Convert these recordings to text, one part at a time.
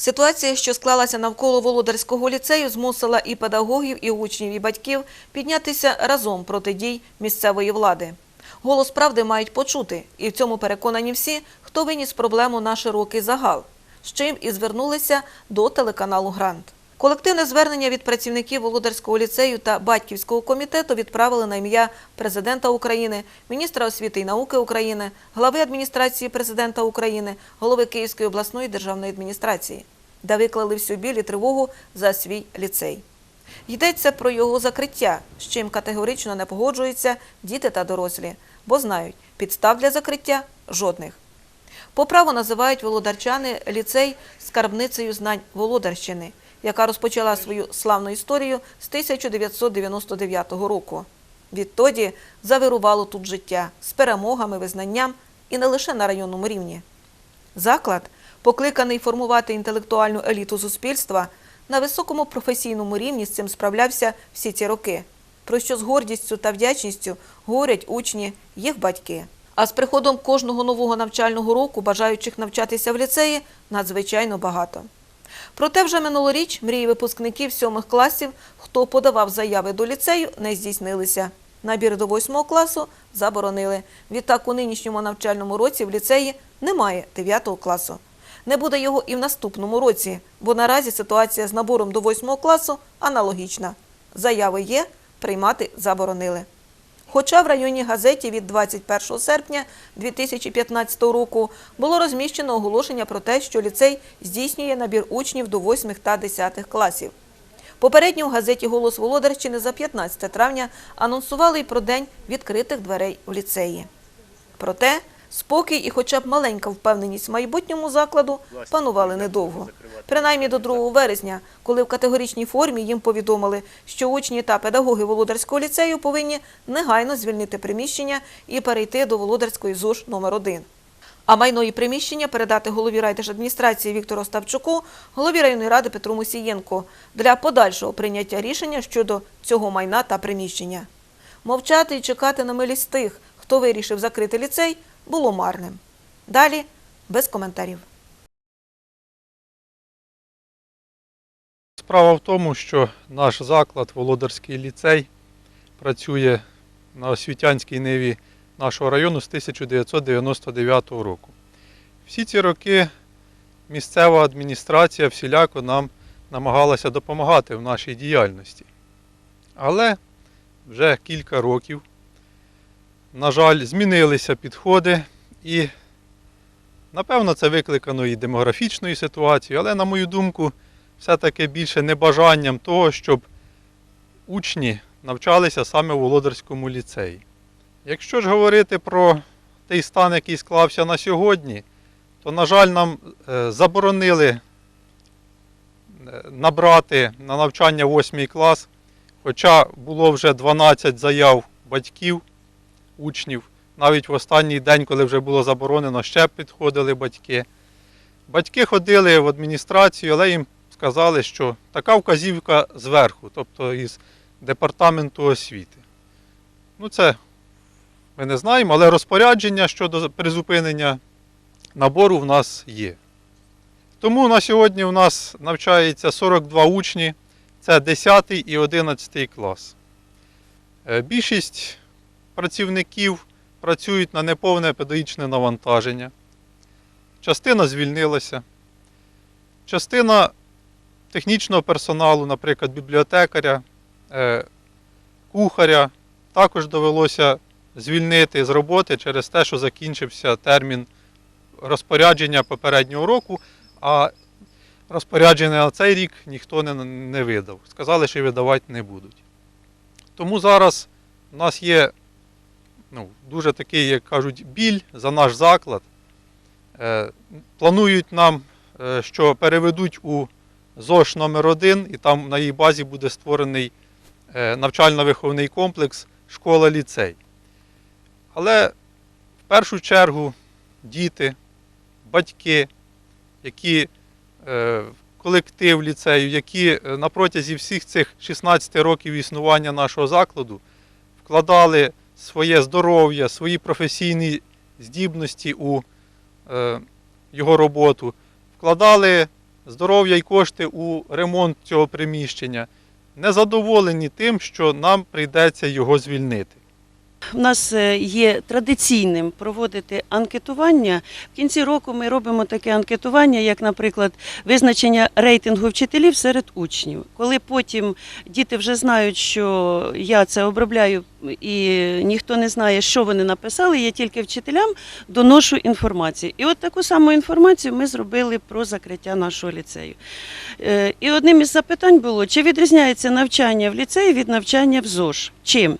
Ситуація, що склалася навколо Володарського ліцею, змусила і педагогів, і учнів, і батьків піднятися разом проти дій місцевої влади. Голос правди мають почути, і в цьому переконані всі, хто виніс проблему на широкий загал, з чим і звернулися до телеканалу Грант. Колективне звернення від працівників Володарського ліцею та батьківського комітету відправили на ім'я президента України, міністра освіти і науки України, глави адміністрації президента України, голови Київської обласної державної адміністрації, де виклали всю біль і тривогу за свій ліцей. Йдеться про його закриття, з чим категорично не погоджуються діти та дорослі, бо знають, підстав для закриття жодних. По праву називають володарчани ліцей скарбницею знань Володарщини, яка розпочала свою славну історію з 1999 року. Відтоді завирувало тут життя з перемогами, визнанням і не лише на районному рівні. Заклад, покликаний формувати інтелектуальну еліту суспільства, на високому професійному рівні з цим справлявся всі ці роки, про що з гордістю та вдячністю говорять учні, їх батьки. А з приходом кожного нового навчального року бажаючих навчатися в ліцеї надзвичайно багато. Проте вже минулоріч мрії випускників сьомих класів, хто подавав заяви до ліцею, не здійснилися. Набір до восьмого класу заборонили. Відтак у нинішньому навчальному році в ліцеї немає 9 класу. Не буде його і в наступному році, бо наразі ситуація з набором до 8 класу аналогічна. Заяви є, приймати заборонили. Хоча в районній газеті від 21 серпня 2015 року було розміщено оголошення про те, що ліцей здійснює набір учнів до 8 та 10 класів. Попередньо в газеті Голос Володарщини за 15 травня анонсували й про день відкритих дверей у ліцеї. Проте спокій і хоча б маленька впевненість в майбутньому закладу панували недовго. Принаймні до 2 вересня, коли в категоричній формі їм повідомили, що учні та педагоги Володарського ліцею повинні негайно звільнити приміщення і перейти до Володарської ЗОЖ номер 1 а майно і приміщення передати голові райдержадміністрації Віктору Ставчуку, голові районної ради Петру Мусієнку для подальшого прийняття рішення щодо цього майна та приміщення. Мовчати і чекати на милість тих, хто вирішив закрити ліцей, було марним. Далі без коментарів. Справа в тому, що наш заклад, Володарський ліцей, працює на освітянській ниві нашого району з 1999 року. Всі ці роки місцева адміністрація всіляко нам намагалася допомагати в нашій діяльності. Але вже кілька років, на жаль, змінилися підходи і, напевно, це викликано і демографічною ситуацією, але, на мою думку, все-таки більше небажанням того, щоб учні навчалися саме у Володарському ліцеї. Якщо ж говорити про той стан, який склався на сьогодні, то, на жаль, нам е, заборонили е, набрати на навчання 8 клас, хоча було вже 12 заяв батьків, учнів. Навіть в останній день, коли вже було заборонено, ще підходили батьки. Батьки ходили в адміністрацію, але їм сказали, що така вказівка зверху, тобто із департаменту освіти. Ну, це ми не знаємо, але розпорядження щодо призупинення набору в нас є. Тому на сьогодні у нас навчається 42 учні, це 10 і 11 клас. Е, Більшість працівників працюють на неповне педагогічне навантаження. Частина звільнилася. Частина технічного персоналу, наприклад, бібліотекаря, е, кухаря, також довелося звільнити з роботи через те, що закінчився термін розпорядження попереднього року, а розпорядження на цей рік ніхто не, видав. Сказали, що видавати не будуть. Тому зараз у нас є ну, дуже такий, як кажуть, біль за наш заклад. Е, планують нам, е, що переведуть у ЗОШ номер 1 і там на її базі буде створений е, навчально-виховний комплекс школа-ліцей. Але в першу чергу діти, батьки, які колектив ліцею, які на протязі всіх цих 16 років існування нашого закладу вкладали своє здоров'я, свої професійні здібності у е, його роботу, вкладали здоров'я і кошти у ремонт цього приміщення, не задоволені тим, що нам прийдеться його звільнити. У нас е, є традиційним проводити анкетування. В кінці року ми робимо таке анкетування, як, наприклад, визначення рейтингу вчителів серед учнів. Коли потім діти вже знають, що я це обробляю і ніхто не знає, що вони написали, я тільки вчителям доношу інформацію. І от таку саму інформацію ми зробили про закриття нашого ліцею. Е, І одним із запитань було, чи відрізняється навчання в ліцеї від навчання в ЗОЖ? Чим?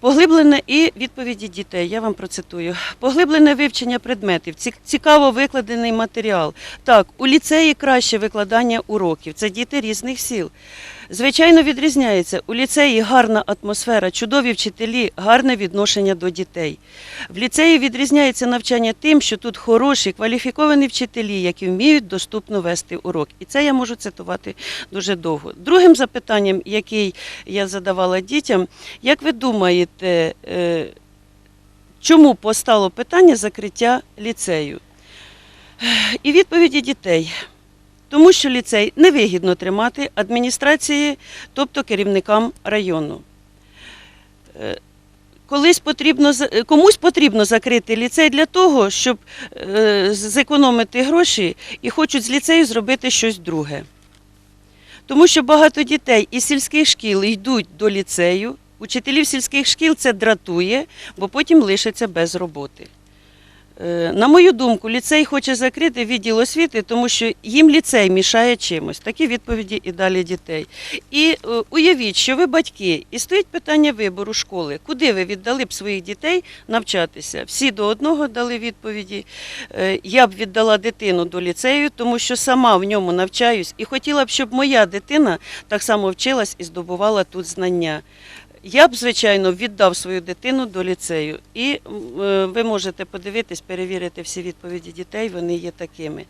Поглиблене і відповіді дітей. Я вам процитую. Поглиблене вивчення предметів, ці- цікаво викладений матеріал. Так, у ліцеї краще викладання уроків. Це діти різних сіл. Звичайно, відрізняється. У ліцеї гарна атмосфера, чудові вчителі, гарне відношення до дітей. В ліцеї відрізняється навчання тим, що тут хороші, кваліфіковані вчителі, які вміють доступно вести урок. І це я можу цитувати дуже довго. Другим запитанням, який я задавала дітям, як ви думаєте, е, чому постало питання закриття ліцею? І відповіді дітей. Тому що ліцей невигідно тримати адміністрації, тобто керівникам району. Е, Колись потрібно е, комусь потрібно закрити ліцей для того, щоб е, зекономити гроші і хочуть з ліцею зробити щось друге. Тому що багато дітей із сільських шкіл йдуть до ліцею. Учителів сільських шкіл це дратує, бо потім лишаться без роботи. Е, На мою думку, ліцей хоче закрити відділ освіти, тому що їм ліцей мішає чимось. Такі відповіді і далі дітей. І е, уявіть, що ви батьки, і стоїть питання вибору школи. Куди ви віддали б своїх дітей навчатися? Всі до одного дали відповіді. Е, Я б віддала дитину до ліцею, тому що сама в ньому навчаюсь, і хотіла б, щоб моя дитина так само вчилась і здобувала тут знання. Я б, звичайно, віддав свою дитину до ліцею. І е, ви можете подивитись, перевірити всі відповіді дітей, вони є такими.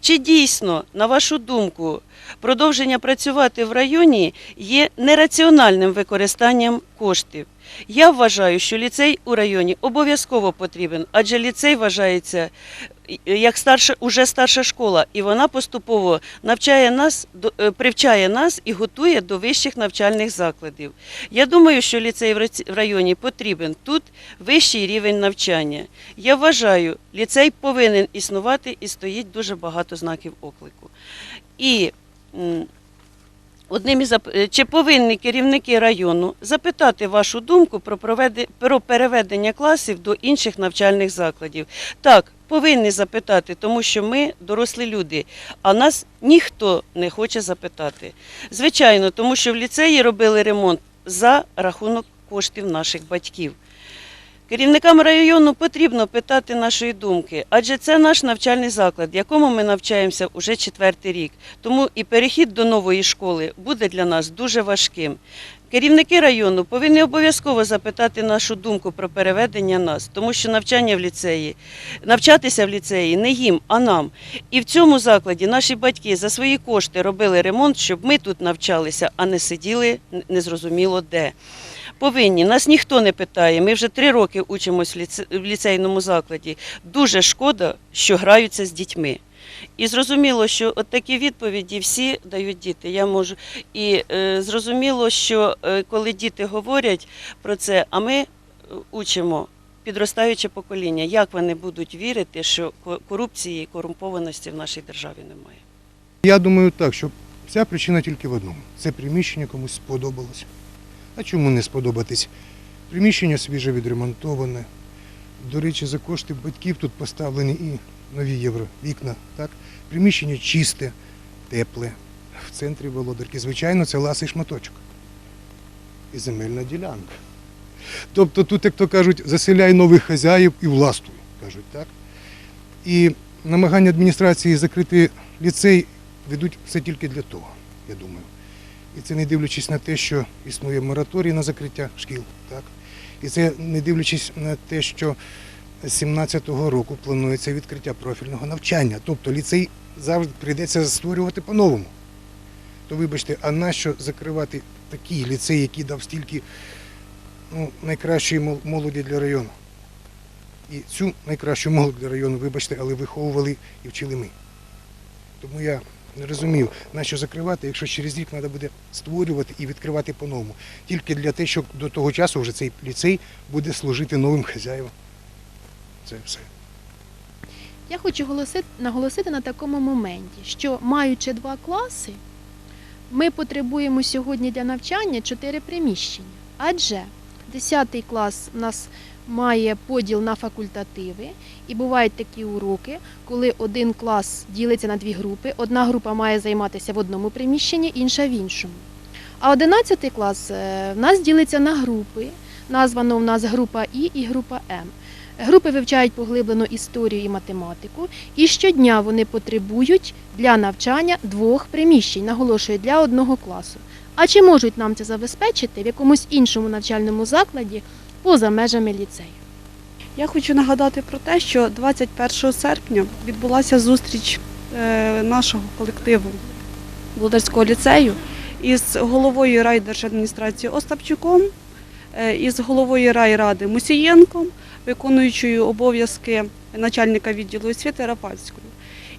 Чи дійсно, на вашу думку, продовження працювати в районі є нераціональним використанням коштів? Я вважаю, що ліцей у районі обов'язково потрібен, адже ліцей вважається е, як старша, уже старша школа, і вона поступово навчає нас, е, привчає нас і готує до вищих навчальних закладів. Я думаю, що ліцей в районі потрібен. Тут вищий рівень навчання. Я вважаю, ліцей повинен існувати і стоїть дуже багато знаків оклику. І одним із е, чи повинні керівники району запитати вашу думку про, про переведення класів до інших навчальних закладів? Так, повинні запитати, тому що ми дорослі люди, а нас ніхто не хоче запитати. Звичайно, тому що в ліцеї робили ремонт за рахунок коштів наших батьків. Керівникам району потрібно питати нашої думки, адже це наш навчальний заклад, якому ми навчаємося уже четвертий рік. Тому і перехід до нової школи буде для нас дуже важким. Керівники району повинні обов'язково запитати нашу думку про переведення нас, тому що навчання в ліцеї, навчатися в ліцеї не їм, а нам. І в цьому закладі наші батьки за свої кошти робили ремонт, щоб ми тут навчалися, а не сиділи незрозуміло де. Повинні. Нас ніхто не питає. Ми вже три роки учимось в ліцейному закладі. Дуже шкода, що граються з дітьми. І зрозуміло, що от такі відповіді всі дають діти. Я можу і е, зрозуміло, що е, коли діти говорять про це, а ми е, учимо підростаюче покоління, як вони будуть вірити, що корупції і корумпованості в нашій державі немає. Я думаю так, що вся причина тільки в одному. Це приміщення комусь сподобалось. А чому не сподобатись? Приміщення свіже відремонтоване. До речі, за кошти батьків тут поставлені і нові євровікна. Так? Приміщення чисте, тепле. В центрі Володарки. Звичайно, це ласий шматочок. І земельна ділянка. Тобто тут, як то кажуть, заселяй нових хазяїв і властвуй, кажуть, так? І намагання адміністрації закрити ліцей ведуть все тільки для того, я думаю. І це не дивлячись на те, що існує мораторій на закриття шкіл. Так? І це не дивлячись на те, що з 17-го року планується відкриття профільного навчання. Тобто ліцей завжди прийдеться створювати по-новому. То вибачте, а нащо закривати такий ліцей, який дав стільки ну, найкращої молоді для району? І цю найкращу молодь для району, вибачте, але виховували і вчили ми. Тому я Не розумію, на що закривати, якщо через рік треба буде створювати і відкривати по-новому. Тільки для того, що до того часу вже цей ліцей буде служити новим хазяївам. Це все. Я хочу голосити, наголосити на такому моменті, що маючи два класи, ми потребуємо сьогодні для навчання чотири приміщення. Адже 10 клас у нас має поділ на факультативи, і бувають такі уроки, коли один клас ділиться на дві групи. Одна група має займатися в одному приміщенні, інша в іншому. А 11 клас е, в нас ділиться на групи. Названо в нас група І і група М. Групи вивчають поглиблено історію і математику, і щодня вони потребують для навчання двох приміщень, наголошую, для одного класу. А чи можуть нам це забезпечити в якомусь іншому навчальному закладі поза межами ліцею? Я хочу нагадати про те, що 21 серпня відбулася зустріч е, нашого колективу Володарського ліцею із головою райдержадміністрації Остапчуком, е, із головою райради Мусієнком, виконуючою обов'язки начальника відділу освіти Рапальською.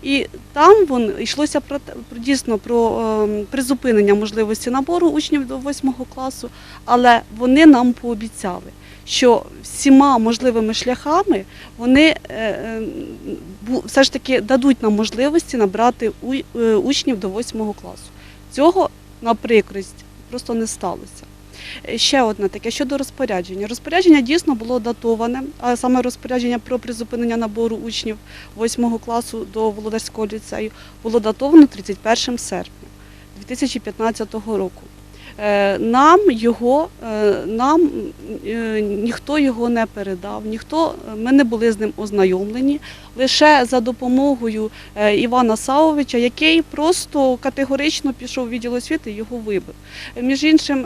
І там вон йшлося про дійсно про е, призупинення можливості набору учнів до 8 класу, але вони нам пообіцяли, що всіма можливими шляхами вони е, е, все ж таки дадуть нам можливості набрати у- е, учнів до 8 класу. Цього на прикрість просто не сталося. Е, Ще одне таке щодо розпорядження. Розпорядження дійсно було датоване, а саме розпорядження про призупинення набору учнів 8 класу до Володарського ліцею було датовано 31 серпня 2015 року. Е, Нам його е, нам е, ніхто його не передав, ніхто ми не були з ним ознайомлені. Лише за допомогою Івана Савовича, який просто категорично пішов в відділ освіти і його вибив. Між іншим,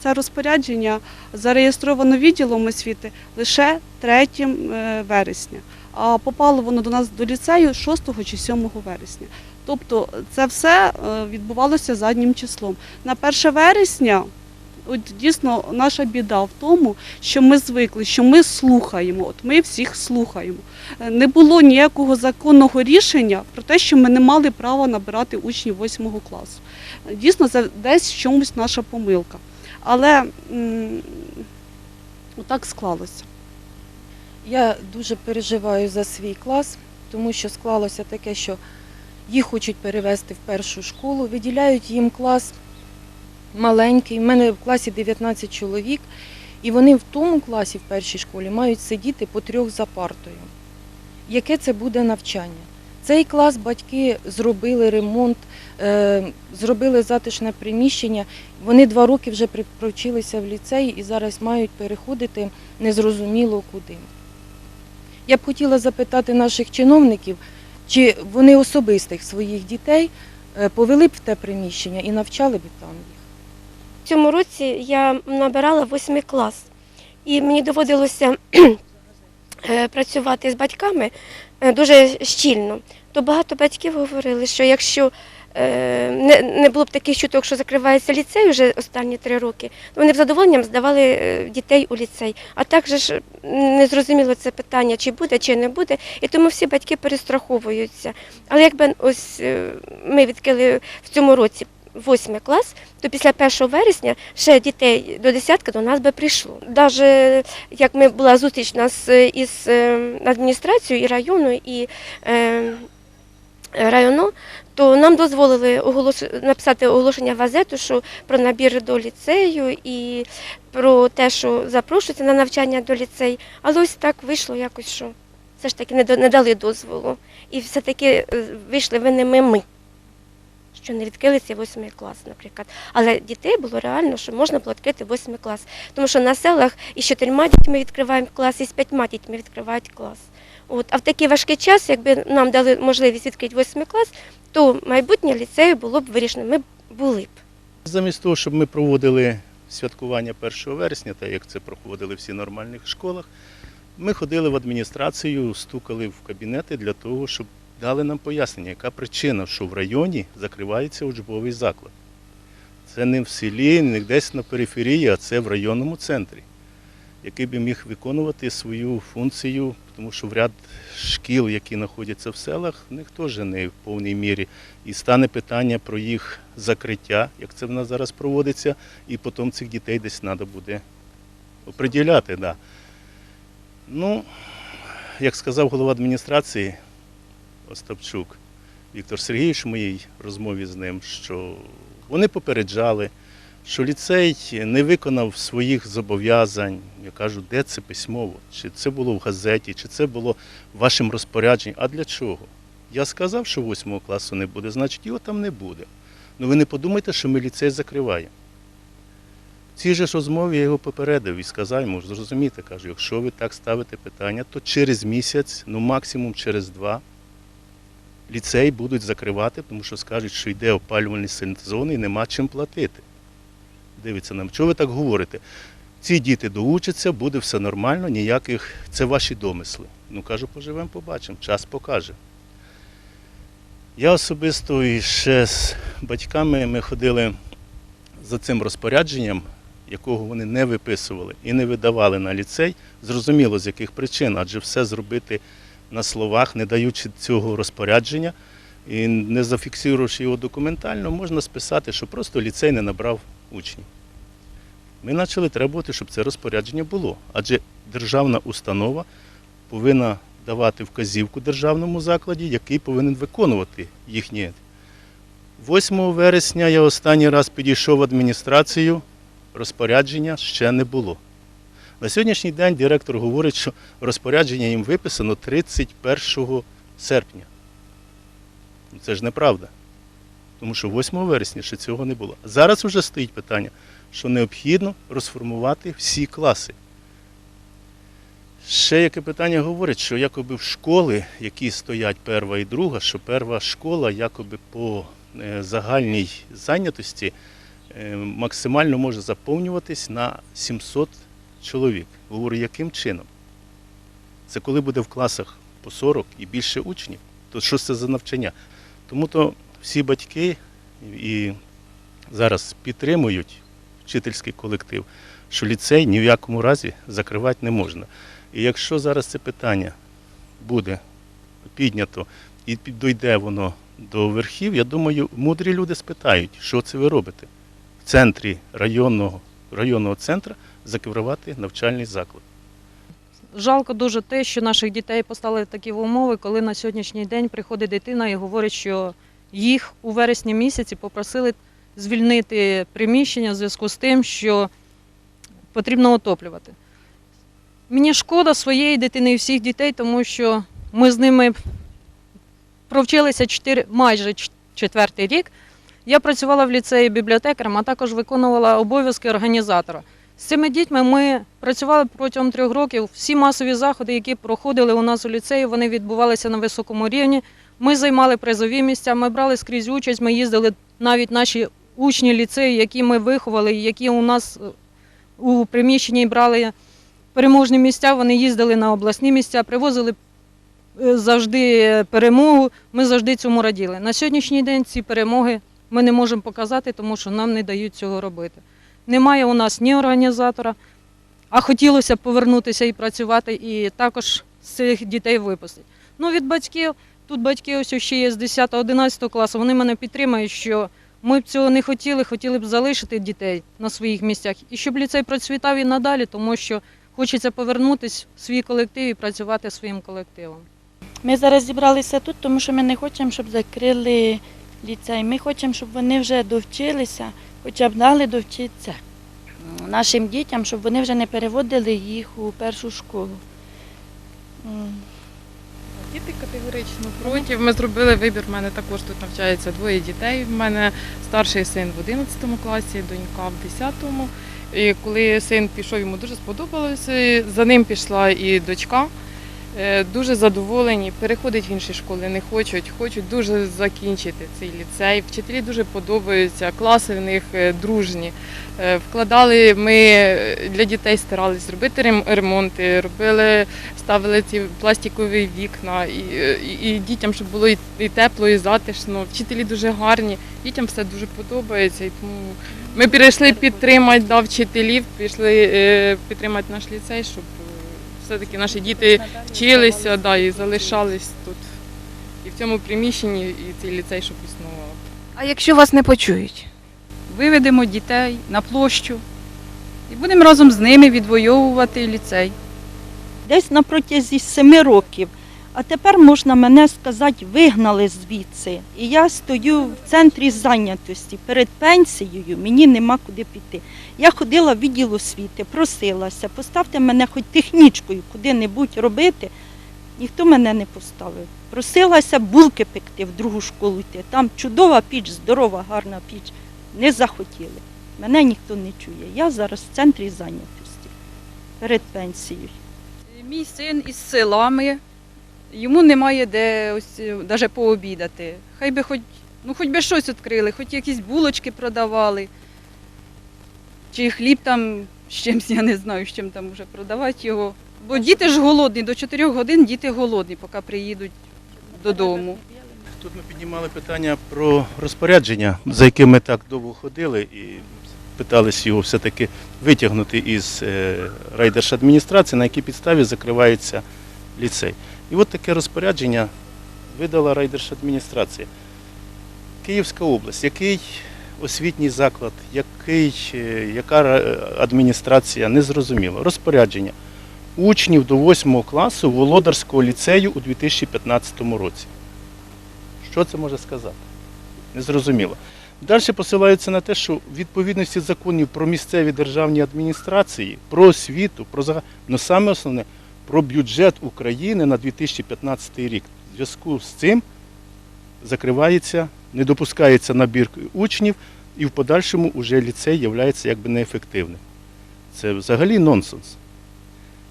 це розпорядження зареєстровано відділом освіти лише 3 е, вересня, а попало воно до нас до ліцею 6 чи 7 вересня. Тобто це все е, відбувалося заднім числом. На 1 вересня от дійсно наша біда в тому, що ми звикли, що ми слухаємо. От ми всіх слухаємо. Е, Не було ніякого законного рішення про те, що ми не мали права набирати учнів 8 класу. Е, Дійсно, це десь в чомусь наша помилка. Але м, отак склалося. Я дуже переживаю за свій клас, тому що склалося таке, що їх хочуть перевести в першу школу, виділяють їм клас маленький. У мене в класі 19 чоловік, і вони в тому класі, в першій школі, мають сидіти по трьох за партою. Яке це буде навчання? Цей клас батьки зробили ремонт, е, зробили затишне приміщення. Вони два роки вже при- провчилися в ліцеї і зараз мають переходити незрозуміло куди. Я б хотіла запитати наших чиновників, чи вони особистих своїх дітей е, повели б в те приміщення і навчали б там їх. В цьому році я набирала восьмий клас, і мені доводилося е, працювати з батьками е, дуже щільно. То багато батьків говорили, що якщо не, не було б таких чуток, що закривається ліцей вже останні три роки, вони б задоволенням здавали е, дітей у ліцей. А також не зрозуміло це питання, чи буде, чи не буде. І тому всі батьки перестраховуються. Але якби ось е, ми відкрили в цьому році восьмий клас, то після 1 вересня ще дітей до десятки до нас би прийшло. Навіть як ми була зустріч нас е, із е, адміністрацією і району, і е, району, то нам дозволили оголос... написати оголошення в газету, що про набір до ліцею і про те, що запрошується на навчання до ліцею. Але ось так вийшло якось, що все ж таки не дали дозволу. І все-таки е, вийшли винними ми що не відкрили цей восьмий клас, наприклад. Але дітей було реально, що можна було відкрити восьмий клас. Тому що на селах із чотирма дітьми відкриваємо клас, і з п'ятьма дітьми відкривають клас. От. А в такий важкий час, якби нам дали можливість відкрити восьмий клас, то майбутнє ліцею було б вирішено. Ми були б. Замість того, щоб ми проводили святкування 1 вересня, так як це проходили всі нормальних школах, ми ходили в адміністрацію, стукали в кабінети для того, щоб дали нам пояснення, яка причина, що в районі закривається учбовий заклад. Це не в селі, не десь на периферії, а це в районному центрі. Який би міг виконувати свою функцію, тому що в ряд шкіл, які знаходяться в селах, в них теж не в повній мірі. І стане питання про їх закриття, як це в нас зараз проводиться, і потім цих дітей десь треба буде оприділяти. Да. Ну, як сказав голова адміністрації Остапчук Віктор Сергійович в моїй розмові з ним, що вони попереджали, що ліцей не виконав своїх зобов'язань. Я кажу, де це письмово? Чи це було в газеті, чи це було в вашому розпорядженні? А для чого? Я сказав, що восьмого класу не буде, значить його там не буде. Ну ви не подумайте, що ми ліцей закриваємо. В цій же ж розмові я його попередив і сказав йому, зрозуміти, кажу, якщо ви так ставите питання, то через місяць, ну максимум через два, ліцей будуть закривати, тому що скажуть, що йде опалювальний сезон і нема чим платити. Дивиться нам, чого ви так говорите? Ці діти доучаться, буде все нормально, ніяких. Це ваші домисли. Ну кажу, поживемо, побачимо, час покаже. Я особисто і ще з батьками ми ходили за цим розпорядженням, якого вони не виписували і не видавали на ліцей. Зрозуміло, з яких причин, адже все зробити на словах, не даючи цього розпорядження і не зафіксувавши його документально, можна списати, що просто ліцей не набрав учнів. Ми почали требувати, щоб це розпорядження було. Адже державна установа повинна давати вказівку державному закладі, який повинен виконувати їхні. 8 вересня я останній раз підійшов в адміністрацію, розпорядження ще не було. На сьогоднішній день директор говорить, що розпорядження їм виписано 31 серпня. Ну, Це ж неправда. Тому що 8 вересня ще цього не було. Зараз вже стоїть питання, що необхідно розформувати всі класи. Ще яке питання говорить, що якоби в школи, які стоять перша і друга, що перша школа якоби по е, загальній зайнятості е, максимально може заповнюватись на 700 чоловік. Говорю, яким чином? Це коли буде в класах по 40 і більше учнів, то що це за навчання? Тому то всі батьки і зараз підтримують вчительський колектив, що ліцей ні в якому разі закривати не можна. І якщо зараз це питання буде піднято і дойде воно до верхів, я думаю, мудрі люди спитають, що це ви робите в центрі районного, районного центру закривати навчальний заклад. Жалко дуже те, що наших дітей поставили в такі умови, коли на сьогоднішній день приходить дитина і говорить, що їх у вересні місяці попросили звільнити приміщення в зв'язку з тим, що потрібно отоплювати. Мені шкода своєї дитини і всіх дітей, тому що ми з ними провчилися 4, майже четвертий рік. Я працювала в ліцеї бібліотекарем, а також виконувала обов'язки організатора. З цими дітьми ми працювали протягом трьох років. Всі масові заходи, які проходили у нас у ліцеї, вони відбувалися на високому рівні. Ми займали призові місця, ми брали скрізь участь, ми їздили навіть наші учні ліцею, які ми виховали, які у нас е, у приміщенні брали переможні місця. Вони їздили на обласні місця, привозили е, завжди перемогу. Ми завжди цьому раділи. На сьогоднішній день ці перемоги ми не можемо показати, тому що нам не дають цього робити. Немає у нас ні організатора, а хотілося б повернутися і працювати, і також цих дітей випустити. Ну, від батьків, тут батьки ось ще є з 10-11 класу, вони мене підтримують, що ми б цього не хотіли, хотіли б залишити дітей на своїх місцях. І щоб ліцей процвітав і надалі, тому що хочеться повернутися в свій колектив і працювати своїм колективом. Ми зараз зібралися тут, тому що ми не хочемо, щоб закрили ліцей. Ми хочемо, щоб вони вже довчилися, хоча б дали довчитися нашим дітям, щоб вони вже не переводили їх у першу школу. Діти категорично проти. Ми зробили вибір. У мене також тут навчається двоє дітей. У мене старший син в 11 класі, донька в 10-му. І коли син пішов, йому дуже сподобалося. За ним пішла і дочка. Е, Дуже задоволені, переходить в інші школи не хочуть, хочуть дуже закінчити цей ліцей. Вчителі дуже подобаються, класи в них е, дружні. Е, Вкладали ми для дітей старались робити рем- ремонти, робили, ставили ці пластикові вікна, і, і, і дітям, щоб було і, і тепло, і затишно. Вчителі дуже гарні, дітям все дуже подобається. І тому ми перейшли підтримати да, вчителів, пішли підтримати наш ліцей, щоб все-таки наші діти вчилися да, і залишались тут. І в цьому приміщенні, і цей ліцей, щоб існував. А якщо вас не почують? Виведемо дітей на площу і будемо разом з ними відвоювати ліцей. десь на протязі семи років. А тепер можна мене сказати, вигнали звідси. І я стою в центрі зайнятості. Перед пенсією мені нема куди піти. Я ходила в відділ освіти, просилася, поставте мене хоч технічкою куди-небудь робити. Ніхто мене не поставив. Просилася булки пекти в другу школу йти. Там чудова піч, здорова, гарна піч. Не захотіли. Мене ніхто не чує. Я зараз в центрі зайнятості перед пенсією. Мій син із селами, йому немає де ось навіть пообідати. Хай би хоч, ну, хоч би щось відкрили, хоч якісь булочки продавали. Чи хліб там з чимось, я не знаю, з чим там вже продавати його. Бо діти ж голодні, до 4 годин діти голодні, поки приїдуть додому. Тут ми піднімали питання про розпорядження, за яким ми так довго ходили і питалися його все-таки витягнути із е, райдержадміністрації, на якій підставі закривається ліцей. І от таке розпорядження видала райдержадміністрація. Київська область, який освітній заклад, який, е, яка ра- адміністрація, незрозуміло. Розпорядження учнів до 8 класу Володарського ліцею у 2015 році. Що це може сказати? Незрозуміло. Далі посилаються на те, що відповідності законів про місцеві державні адміністрації, про освіту, про зага... ну, саме основне про бюджет України на 2015 рік. В зв'язку з цим закривається, не допускається набір учнів, і в подальшому вже ліцей є якби неефективним. Це взагалі нонсенс.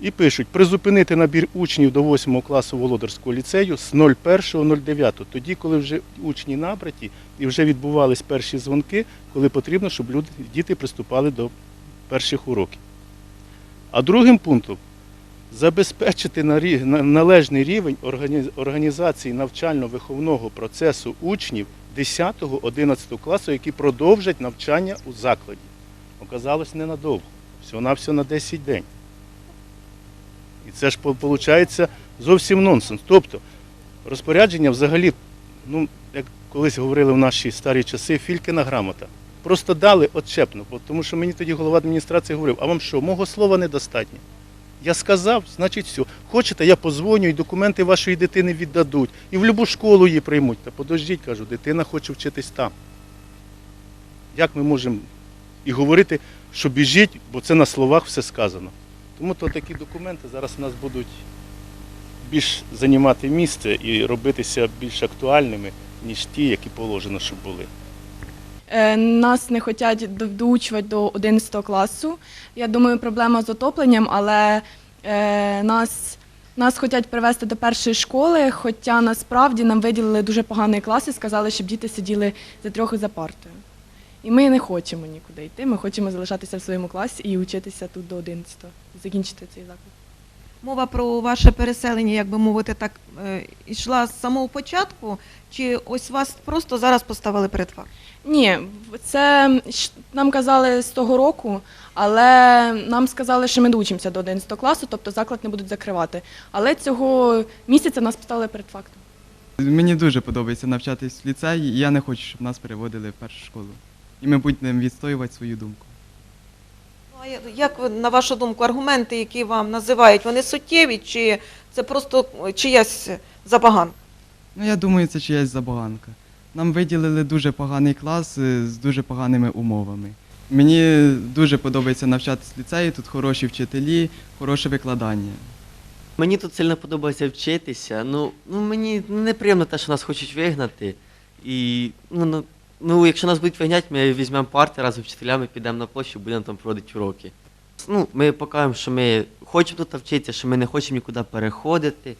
І пишуть, призупинити набір учнів до 8 класу Володарського ліцею з 01.09, тоді, коли вже учні набраті і вже відбувались перші дзвонки, коли потрібно, щоб люди, діти приступали до перших уроків. А другим пунктом забезпечити належний рівень організації навчально-виховного процесу учнів 10-11 класу, які продовжать навчання у закладі. Оказалось ненадовго, всього-навсього на 10 день. І це ж виходить зовсім нонсенс. Тобто розпорядження взагалі, ну, як колись говорили в наші старі часи, фількина грамота. Просто дали отчепно, тому що мені тоді голова адміністрації говорив, а вам що, мого слова недостатньо? Я сказав, значить все. Хочете, я позвоню і документи вашої дитини віддадуть. І в будь-яку школу її приймуть. Та подождіть, кажу, дитина хоче вчитись там. Як ми можемо і говорити, що біжіть, бо це на словах все сказано. Тому то такі документи зараз у нас будуть більш займати місце і робитися більш актуальними, ніж ті, які положено, щоб були. Е, Нас не хочуть доучувати до 11 класу. Я думаю, проблема з отопленням, але е, нас, нас хочуть привести до першої школи, хоча насправді нам виділили дуже поганий клас і сказали, щоб діти сиділи за трьох за партою. І ми не хочемо нікуди йти, ми хочемо залишатися в своєму класі і вчитися тут до 11, закінчити цей заклад. Мова про ваше переселення, як би мовити, так е, йшла з самого початку, чи ось вас просто зараз поставили перед факт? Ні, це нам казали з того року, але нам сказали, що ми доучимося до 11 класу, тобто заклад не будуть закривати. Але цього місяця нас поставили перед фактом. Мені дуже подобається навчатись в ліцеї, і я не хочу, щоб нас переводили в першу школу. І ми будемо відстоювати свою думку. Ну, як на вашу думку, аргументи, які вам називають, вони суттєві, чи це просто чиясь забаганка? Ну, я думаю, це чиясь забаганка. Нам виділили дуже поганий клас е, з дуже поганими умовами. Мені дуже подобається навчатись в ліцеї, тут хороші вчителі, хороше викладання. Мені тут сильно подобається вчитися. Ну, ну мені неприємно те, що нас хочуть вигнати. І ну, ну, якщо нас будуть вигняти, ми візьмемо парти разом з вчителями, підемо на площу, будемо там проводити уроки. Ну, ми покажемо, що ми хочемо тут вчитися, що ми не хочемо нікуди переходити.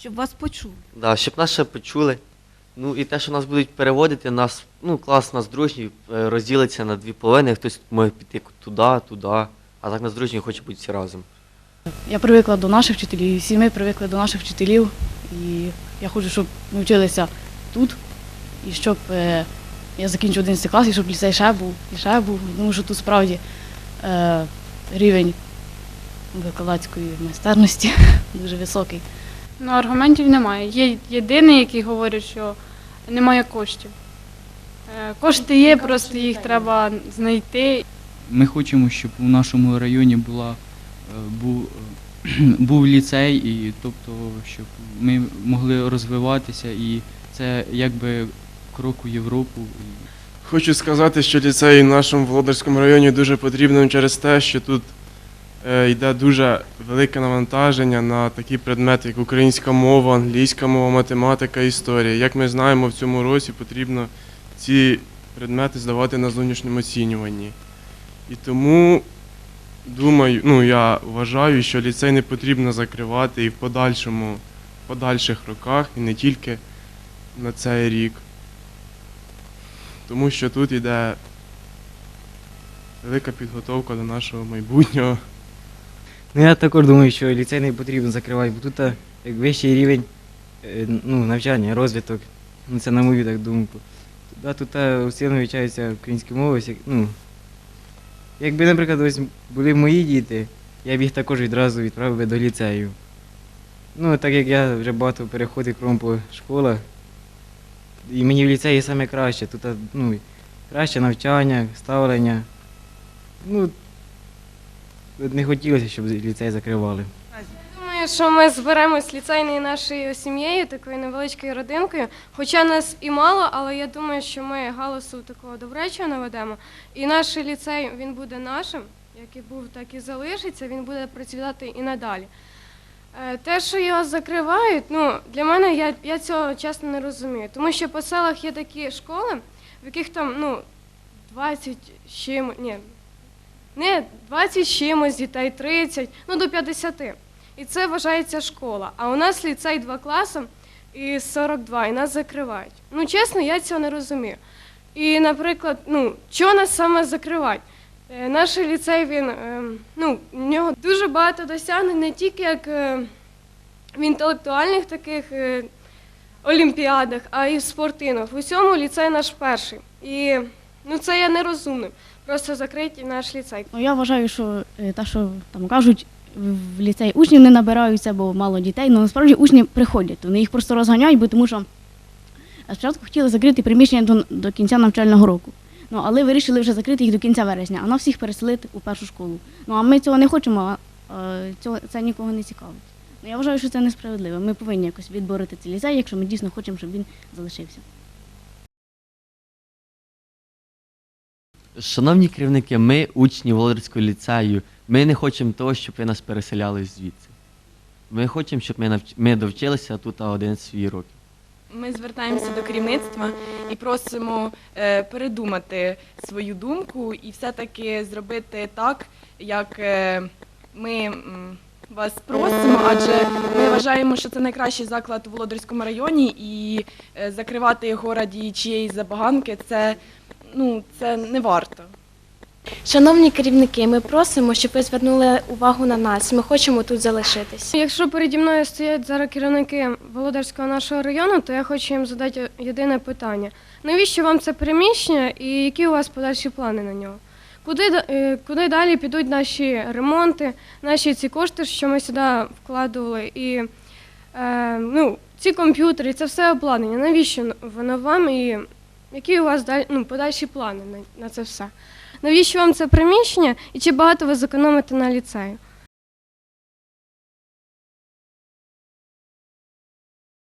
Щоб вас почули. Да, щоб нас ще почули. Ну і те, що нас будуть переводити, нас, ну, клас нас дружній, е, розділиться на дві половини, хтось може піти туди, туди, а так нас дружній хоче бути всі разом. Я привикла до наших вчителів, і всі ми привикли до наших вчителів. І я хочу, щоб ми вчилися тут, і щоб е, я закінчив 11 клас, і щоб ліцей ще був, і ще був. Тому що тут справді е, рівень викладацької майстерності дуже високий. Ну, аргументів немає. Є єдиний, який говорить, що немає коштів. Е, Кошти є, просто їх треба знайти. Ми хочемо, щоб у нашому районі була, е, був, був ліцей, і тобто, щоб ми могли розвиватися, і це якби крок у Європу. Хочу сказати, що ліцей в нашому Володарському районі дуже потрібним через те, що тут е, йде дуже велике навантаження на такі предмети, як українська мова, англійська мова, математика, історія. Як ми знаємо, в цьому році потрібно ці предмети здавати на зовнішньому оцінюванні. І тому думаю, ну я вважаю, що ліцей не потрібно закривати і в подальшому, в подальших роках, і не тільки на цей рік тому що тут йде велика підготовка до нашого майбутнього. Ну я також думаю, що ліцей не потрібно закривати, бо тут е, як вищий рівень е, ну, навчання, розвиток. Ну, це на мою так думку. Да, тут е, всі навчаються українською мовою. Ну, якби, наприклад, ось були мої діти, я б їх також відразу відправив би до ліцею. Ну, так як я вже багато переходив кругом по школах, і мені в ліцеї саме краще. Тут е, ну, краще навчання, ставлення. Ну, не хотілося, щоб ліцей закривали. Думаю, що ми зберемось ліцейною нашою сім'єю, такою невеличкою родинкою. Хоча нас і мало, але я думаю, що ми галасу такого добречого наведемо. І наш ліцей він буде нашим, як і був, так і залишиться. Він буде процвітати і надалі. Е, Те, що його закривають, ну для мене я, я цього чесно не розумію. Тому що по селах є такі школи, в яких там ну 20 чим, ні, не 20 чимось дітей, 30, ну до 50. І це вважається школа. А у нас ліцей два класи і 42, і нас закривають. Ну, чесно, я цього не розумію. І, наприклад, ну, чого нас саме закривають? Е, Наш ліцей, він, е, ну, в нього дуже багато досягнень не тільки як е, в інтелектуальних таких олімпіадах, а й в спортивних. В усьому ліцей наш перший. І ну, це є нерозумним. Просто закрити наш ліцей. Ну, я вважаю, що те, що там кажуть, в ліцей учнів не набираються, бо мало дітей. Ну насправді учні приходять, вони їх просто розганяють, бо тому що спочатку хотіли закрити приміщення до, до кінця навчального року. Ну, але вирішили вже закрити їх до кінця вересня, а на всіх переселити у першу школу. Ну а ми цього не хочемо, а е, цього це нікого не цікавить. Ну я вважаю, що це несправедливо. Ми повинні якось відборити цей ліцей, якщо ми дійсно хочемо, щоб він залишився. Шановні керівники, ми учні Володарського ліцею. Ми не хочемо того, щоб ви нас переселяли звідси. Ми хочемо, щоб ми, навч... ми довчилися тут 11 свій років. Ми звертаємося до керівництва і просимо е, передумати свою думку і все-таки зробити так, як е, ми вас просимо, адже ми вважаємо, що це найкращий заклад у Володарському районі, і е, закривати його раді чиєїсь забаганки це, ну, це не варто. Шановні керівники, ми просимо, щоб ви звернули увагу на нас. Ми хочемо тут залишитись. Якщо переді мною стоять зараз керівники Володарського нашого району, то я хочу їм задати єдине питання: навіщо вам це приміщення і які у вас подальші плани на нього? Куди, е, куди далі підуть наші ремонти, наші ці кошти, що ми сюди вкладували? І е, ну, ці комп'ютери, це все обладнання. Навіщо воно вам і які у вас ну, подальші плани на це все? Навіщо вам це приміщення і чи багато ви зекономите на ліцею?